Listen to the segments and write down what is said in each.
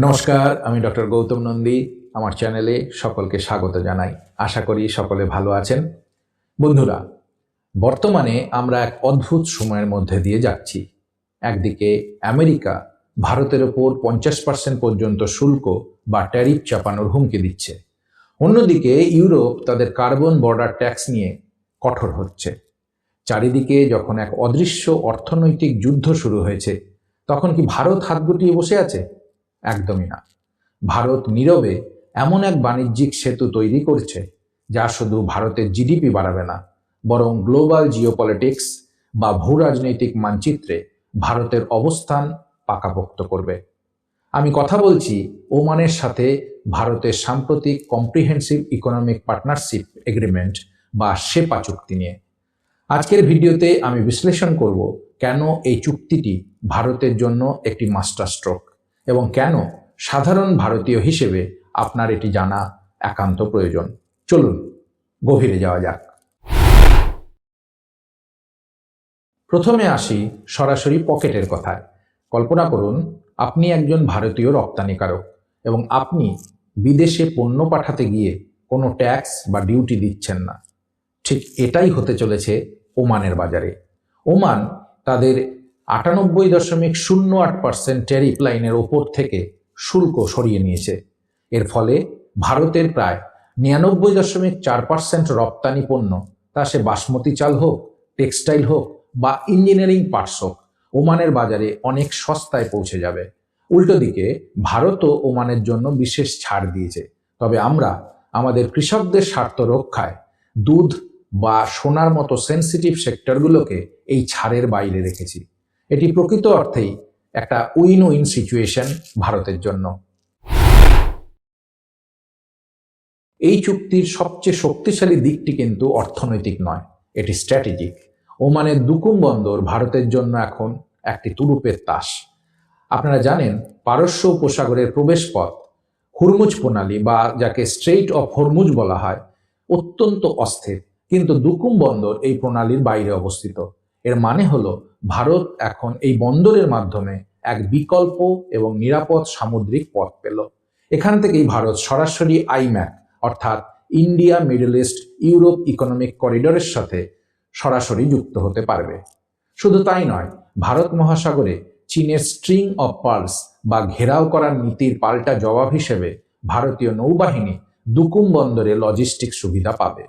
নমস্কার, আমি ডক্টর গৌতম নন্দী। আমার চ্যানেলে সকলকে স্বাগত জানাই। আশা করি সকলে ভালো আছেন। বন্ধুরা, বর্তমানে আমরা এক অদ্ভুত সময়ের মধ্যে দিয়ে যাচ্ছি। একদিকে আমেরিকা ভারতের ওপর পঞ্চাশ পার্সেন্ট পর্যন্ত শুল্ক বা ট্যারিফ চাপানোর হুমকি দিচ্ছে। অন্যদিকে ইউরোপ তাদের কার্বন বর্ডার ট্যাক্স নিয়ে কঠোর হচ্ছে। চারিদিকে যখন এক অদৃশ্য অর্থনৈতিক যুদ্ধ শুরু হয়েছে, তখন কি ভারত হাত গুটিয়ে বসে আছে? একদমই না। ভারত নীরবে এমন এক বাণিজ্যিক সেতু তৈরি করছে, যা শুধু ভারতের জিডিপি বাড়াবে না, বরং গ্লোবাল জিওপলিটিক্স বা ভূ রাজনৈতিক মানচিত্রে ভারতের অবস্থান পাকাপোক্ত করবে। আমি কথা বলছি ওমানের সাথে ভারতের সাম্প্রতিক কম্প্রিহেন্সিভ ইকোনমিক পার্টনারশিপ এগ্রিমেন্ট বা সেপা চুক্তি নিয়ে। আজকের ভিডিওতে আমি বিশ্লেষণ করব কেন এই চুক্তিটি ভারতের জন্য একটি মাস্টার স্ট্রোক এবং কেন সাধারণ ভারতীয় হিসেবে আপনার এটি জানা একান্ত প্রয়োজন। চলুন, গভীরে যাওয়া যাক। প্রথমে আসি সরাসরি পকেটের কথায়। কল্পনা করুন, আপনি একজন ভারতীয় রপ্তানিকারক এবং আপনি বিদেশে পণ্য পাঠাতে গিয়ে কোনো ট্যাক্স বা ডিউটি দিচ্ছেন না। ঠিক এটাই হতে চলেছে ওমানের বাজারে। ওমান তাদের আটানব্বই দশমিক শূন্য আট পার্সেন্ট ট্যারিফ লাইনের ওপর থেকে শুল্ক সরিয়ে নিয়েছে। এর ফলে ভারতের প্রায় নিরানব্বই দশমিক চার পার্সেন্ট রপ্তানি পণ্য, তা সে বাসমতি চাল হোক, টেক্সটাইল হোক বা ইঞ্জিনিয়ারিং পার্টস হোক, ওমানের বাজারে অনেক সস্তায় পৌঁছে যাবে। উল্টো দিকে, ভারতও ওমানের জন্য বিশেষ ছাড় দিয়েছে। তবে আমরা আমাদের কৃষকদের স্বার্থ রক্ষায় দুধ বা সোনার মতো সেন্সিটিভ সেক্টরগুলোকে এই ছাড়ের বাইরে রেখেছি। এটি প্রকৃত অর্থেই একটা উইন উইন সিচুয়েশন ভারতের জন্য। এই চুক্তির সবচেয়ে শক্তিশালী দিকটি কিন্তু অর্থনৈতিক নয়, এটি স্ট্র্যাটেজিক ওমানের দুকুম বন্দর ভারতের জন্য এখন একটি তুরুপের তাস। আপনারা জানেন, পারস্য উপসাগরের প্রবেশপথ, হুরমুজ প্রণালী বা যাকে স্ট্রেইট অফ হরমুজ বলা হয়, অত্যন্ত অস্থির। কিন্তু দুকুম বন্দর এই প্রণালীর বাইরে অবস্থিত। এর মানে হলো ভারত এখন এই বন্দরের মাধ্যমে এক বিকল্প এবং নিরাপদ সামুদ্রিক পথ পেল। এখান থেকেই ভারত সরাসরি আইম্যাক, অর্থাৎ India, middle east, Europe economic করিডোরের সাথে সরাসরি যুক্ত হতে পারবে। শুধু তাই নয়, ভারত মহাসাগরে চীনের স্ট্রিং অফ পার্লস বা ঘেরাও করার নীতির পাল্টা জবাব হিসেবে ভারতীয় নৌবাহিনী দুকুম বন্দরে লজিস্টিক সুবিধা পাবে।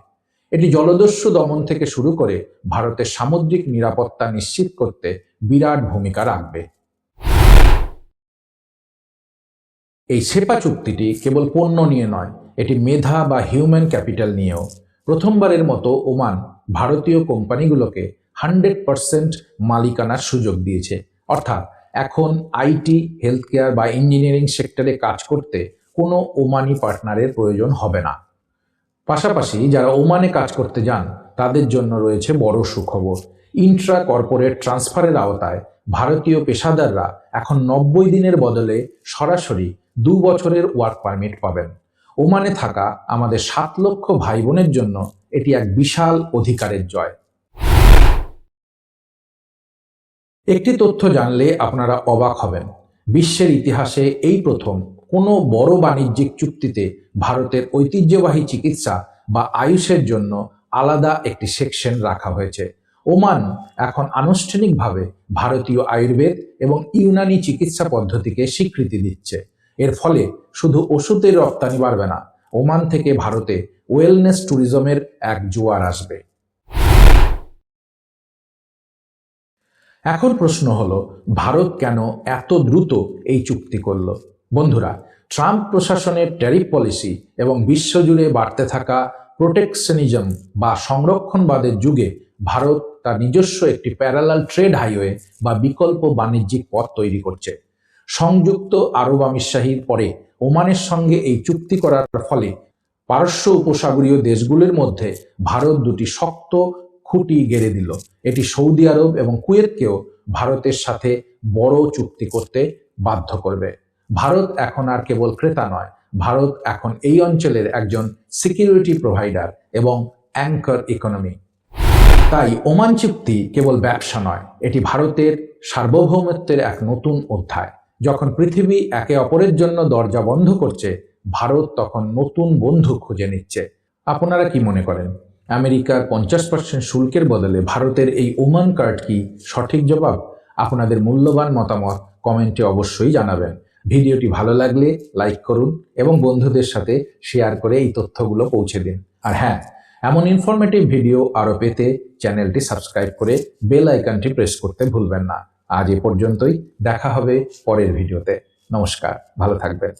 এটি জলদস্যু দমন থেকে শুরু করে ভারতের সামুদ্রিক নিরাপত্তা নিশ্চিত করতে বিরাট ভূমিকা রাখবে। এই সেপা চুক্তিটি কেবল পণ্য নিয়ে নয়, এটি মেধা বা হিউম্যান ক্যাপিটাল নিয়েও। প্রথমবারের মতো ওমান ভারতীয় কোম্পানিগুলোকে হান্ড্রেড পার্সেন্ট মালিকানার সুযোগ দিয়েছে। অর্থাৎ এখন আইটি, হেলথ কেয়ার বা ইঞ্জিনিয়ারিং সেক্টরে কাজ করতে কোনো ওমানি পার্টনারের প্রয়োজন হবে না। পাশাপাশি যারা ওমানে কাজ করতে যান, তাদের জন্য রয়েছে বড় সুখবর। ইন্ট্রা কর্পোরেট ট্রান্সফারের আওতায় ভারতীয় পেশাদাররা এখন নব্বই দিনের বদলে সরাসরি দু বছরের ওয়ার্ক পারমিট পাবেন। ওমানে থাকা আমাদের সাত লক্ষ ভাই বোনের জন্য এটি এক বিশাল অধিকারের জয়। একটি তথ্য জানলে আপনারা অবাক হবেন। বিশ্বের ইতিহাসে এই প্রথম কোনো বড় বাণিজ্যিক চুক্তিতে ভারতের ঐতিহ্যবাহী চিকিৎসা বা আয়ুষের জন্য আলাদা একটি সেকশন রাখা হয়েছে। ওমান এখন আনুষ্ঠানিকভাবে ভারতীয় আয়ুর্বেদ এবং ইউনানি চিকিৎসা পদ্ধতিকে স্বীকৃতি দিচ্ছে। এর ফলে শুধু ওষুধের রপ্তানি বাড়বে না, ওমান থেকে ভারতে ওয়েলনেস ট্যুরিজমের এক জোয়ার আসবে। এখন প্রশ্ন হলো, ভারত কেন এত দ্রুত এই চুক্তি করল? বন্ধুরা, ট্রাম্প প্রশাসনের ট্যারিফ পলিসি এবং বিশ্বজুড়ে বাড়তে থাকা প্রোটেকশনিজম বা সংরক্ষণবাদের যুগে ভারত তার নিজস্ব একটি প্যারালাল ট্রেড হাইওয়ে বা বিকল্প বাণিজ্যিক পথ তৈরি করছে। সংযুক্ত আরব আমিরশাহীর পরে ওমানের সঙ্গে এই চুক্তি করার ফলে পারস্য উপসাগরীয় দেশগুলির মধ্যে ভারত দুটি শক্ত খুঁটি গেড়ে দিল। এটি সৌদি আরব এবং কুয়েতকেও ভারতের সাথে বড় চুক্তি করতে বাধ্য করবে। ভারত এখন আর কেবল ক্রেতা নয়, ভারত এখন এই অঞ্চলের একজন সিকিউরিটি প্রোভাইডার এবং অ্যাঙ্কার ইকোনমি তাই ওমান চুক্তি কেবল ব্যবসা নয়, এটি ভারতের সার্বভৌমত্বের এক নতুন অধ্যায়। যখন পৃথিবী একে অপরের জন্য দরজা বন্ধ করছে, ভারত তখন নতুন বন্ধু খুঁজে নিচ্ছে। আপনারা কি মনে করেন, আমেরিকার পঞ্চাশ পার্সেন্ট শুল্কের বদলে ভারতের এই ওমান কার্ড কি সঠিক জবাব? আপনাদের মূল্যবান মতামত কমেন্টে অবশ্যই জানাবেন। ভিডিওটি ভালো লাগলে লাইক করুন এবং বন্ধুদের সাথে শেয়ার করে এই তথ্যগুলো পৌঁছে দিন। আর হ্যাঁ এমন ইনফরমেটিভ ভিডিও আরও পেতে চ্যানেলটি সাবস্ক্রাইব করে বেল আইকনটি প্রেস করতে ভুলবেন না। আজ এ পর্যন্তই, দেখা হবে পরের ভিডিওতে নমস্কার, ভালো থাকবেন।